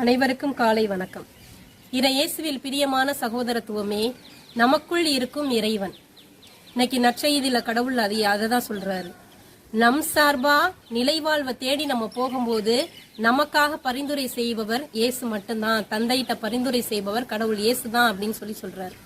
அனைவருக்கும் காலை வணக்கம். இறையேசுவில் பிரியமான சகோதரத்துவமே நமக்குள் இருக்கும் இறைவன். இன்னைக்கு நற்செய்தியில் கடவுள் அது அதை தான் சொல்றாரு. நம் சார்பா நிலைவாழ்வை தேடி நம்ம போகும்போது நமக்காக பரிந்துரை செய்பவர் இயேசு மட்டும்தான். தந்தையிட்ட பரிந்துரை செய்பவர் கடவுள் இயேசு தான் அப்படின்னு சொல்லி சொல்றாரு.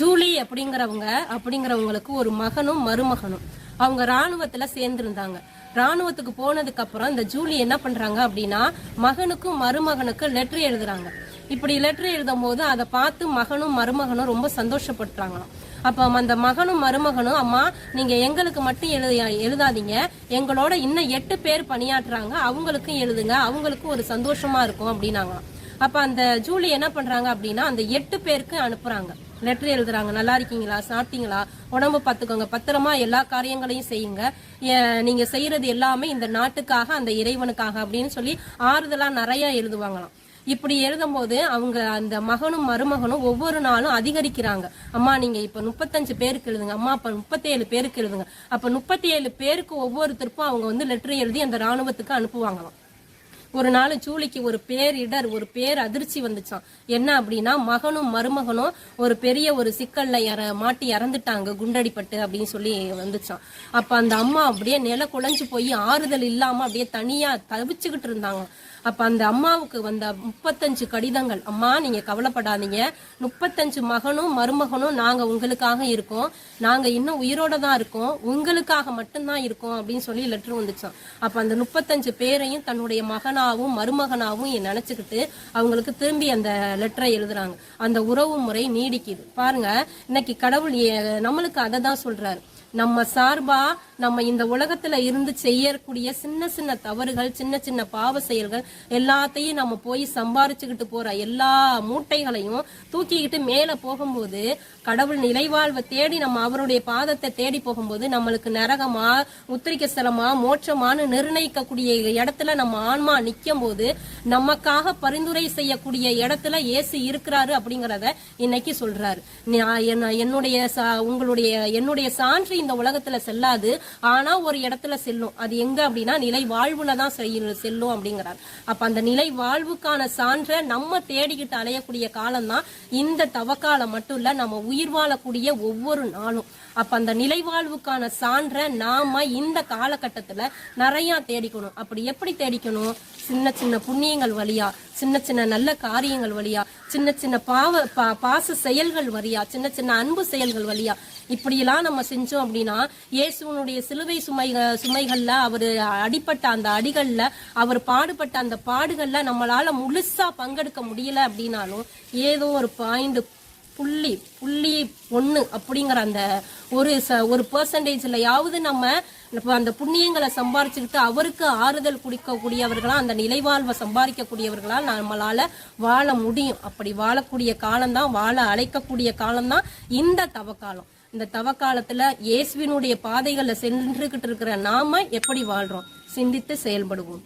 ஜூலி அப்படிங்கிறவங்க அப்படிங்கிறவங்களுக்கு ஒரு மகனும் மருமகனும். அவங்க ராணுவத்துல சேர்ந்திருந்தாங்க. ராணுவத்துக்கு போனதுக்கு அப்புறம் இந்த ஜூலி என்ன பண்றாங்க அப்படின்னா மகனுக்கும் மருமகனுக்கும் லெட்டர் எழுதுறாங்க. இப்படி லெட்டர் எழுதும் போது அதை பார்த்து மகனும் மருமகனும் ரொம்ப சந்தோஷப்படுறாங்களாம் அப்போ அந்த மகனும் மருமகனும் அம்மா நீங்க எங்களுக்கு மட்டும் எழுத எழுதாதீங்க. எங்களோட இன்னும் எட்டு பேர் பணியாற்றுறாங்க. அவங்களுக்கும் எழுதுங்க. அவங்களுக்கும் ஒரு சந்தோஷமா இருக்கும் அப்படின்னாங்களாம். அப்ப அந்த ஜூலி என்ன பண்றாங்க அப்படின்னா அந்த எட்டு பேருக்கு அனுப்புறாங்க. லெட்டர் எழுதுறாங்க. நல்லா இருக்கீங்களா? சாப்பிட்டீங்களா? உடம்பு பார்த்துக்கோங்க. பத்திரமா எல்லா காரியங்களையும் செய்யுங்க. நீங்க செய்யறது எல்லாமே இந்த நாட்டுக்காக அந்த இறைவனுக்காக அப்படின்னு சொல்லி ஆறுதலா நிறைய எழுதுவாங்களாம். இப்படி எழுதும்போது அவங்க அந்த மகனும் மருமகனும் ஒவ்வொரு நாளும் அதிகரிக்கிறாங்க. அம்மா நீங்க இப்ப முப்பத்தஞ்சு பேருக்கு எழுதுங்க. அம்மா அப்ப முப்பத்தேழு பேருக்கு எழுதுங்க. அப்ப முப்பத்தி ஏழு பேருக்கு ஒவ்வொருத்தருக்கும் அவங்க வந்து லெட்டர் எழுதி அந்த ராணுவத்துக்கு அனுப்புவாங்களாம். ஒரு நாள் ஜூலிக்கு ஒரு பேரிடர் ஒரு பேர் அதிர்ச்சி வந்துச்சான் என்ன அப்படின்னா மகனும் மருமகனும் ஒரு பெரிய ஒரு சிக்கல்ல இற மாட்டி இறந்துட்டாங்க குண்டடிப்பட்டு அப்படின்னு சொல்லி வந்துச்சான் அப்ப அந்த அம்மா அப்படியே நில குழஞ்சு போய் ஆறுதல் இல்லாம அப்படியே தனியா தவிச்சுக்கிட்டு இருந்தாங்க. அப்ப அந்த அம்மாவுக்கு வந்த முப்பத்தஞ்சு கடிதங்கள் அம்மா நீங்க கவலைப்படாதீங்க. முப்பத்தஞ்சு மகனும் மருமகனும் நாங்க உங்களுக்காக இருக்கோம். நாங்க இன்னும் உயிரோட தான் இருக்கோம். உங்களுக்காக மட்டும்தான் இருக்கோம். அப்படின்னு சொல்லி லெட்டர் வந்துச்சான் அப்ப அந்த முப்பத்தஞ்சு பேரையும் தன்னுடைய மகன் மகனாகவும் மருமகனாவும் நினைச்சுக்கிட்டு அவங்களுக்கு திரும்பி அந்த லெட்டரை எழுதுறாங்க. அந்த உறவு முறை நீடிக்குது. பாருங்க இன்னைக்கு கடவுள் நம்மளுக்கு அதை தான் சொல்றாரு. நம்ம சார்பா நம்ம இந்த உலகத்துல இருந்து செய்யக்கூடிய சின்ன சின்ன தவறுகள் சின்ன சின்ன பாவ செயல்கள் எல்லாத்தையும் நம்ம போய் சம்பாரிச்சுக்கிட்டு போற எல்லா மூட்டைகளையும் தூக்கிக்கிட்டு மேல போகும்போது கடவுள் நிலைவாழ்வை தேடி நம்ம அவருடைய பாதத்தை தேடி போகும்போது நம்மளுக்கு நரகமா உத்திரிக்க ஸ்தலமா மோட்சமானு நிர்ணயிக்கக்கூடிய இடத்துல நம்ம ஆன்மா நிக்கும் போது நமக்காக பரிந்துரை செய்யக்கூடிய இடத்துல இயேசு இருக்கிறாரு அப்படிங்கறத இன்னைக்கு சொல்றாரு. என்ன- என்னுடைய சா- உங்களுடைய என்னுடைய சான்று இந்த உலகத்துல செல்லாது. ஆனா ஒரு இடத்துல செல்லும். அது எங்க அப்படின்னா நிலை வாழ்வுல தான் செல்லும் அப்படிங்கிறார். அப்ப அந்த நிலை வாழ்வுக்கான சான்றை நம்ம தேடிக்கிட்டு அலையக்கூடிய காலம் தான் இந்த தவக்காலம் மட்டும் இல்ல நம்ம உயிர் வாழக்கூடிய ஒவ்வொரு நாளும். அப்ப அந்த நிலை வாழ்வுக்கான சான்றை நாம இந்த காலகட்டத்துல நிறைய தேடிக்கணும். அப்படி எப்படி தேடிக்கணும்? சின்ன சின்ன புண்ணியங்கள் வழியா சின்ன சின்ன நல்ல காரியங்கள் வழியா சின்ன சின்ன பாவ பாச செயல்கள் வழியா சின்ன சின்ன அன்பு செயல்கள் வழியா இப்படியெல்லாம் நம்ம செஞ்சோம் அப்படின்னா இயேசுவனுடைய சிலுவை சுமை சுமைகள்ல அவர் அடிப்பட்ட அந்த அடிகள்ல அவர் பாடுபட்ட அந்த பாடுகள்ல நம்மளால முழுசா பங்கெடுக்க முடியல அப்படின்னாலும் ஏதோ ஒரு பாயிண்ட் புள்ளி புள்ளி ஒன்று அப்படிங்கிற அந்த ஒரு ச- ஒரு பெர்சன்டேஜ்லயாவது நம்ம அந்த புண்ணியங்களை சம்பாரிச்சுக்கிட்டு அவருக்கு ஆறுதல் குடிக்கக்கூடியவர்களா அந்த நிலைவாழ்வை சம்பாதிக்கக்கூடியவர்களா நம்மளால வாழ முடியும். அப்படி வாழக்கூடிய காலம்தான் வாழ அழைக்கக்கூடிய காலம்தான் இந்த தவக்காலம் இந்த தவக்காலத்துல இயேசுவினுடைய பாதைகளில் சென்றுகிட்டு இருக்கிற நாம எப்படி வாழ்றோம்? சிந்தித்து செயல்படுவோம்.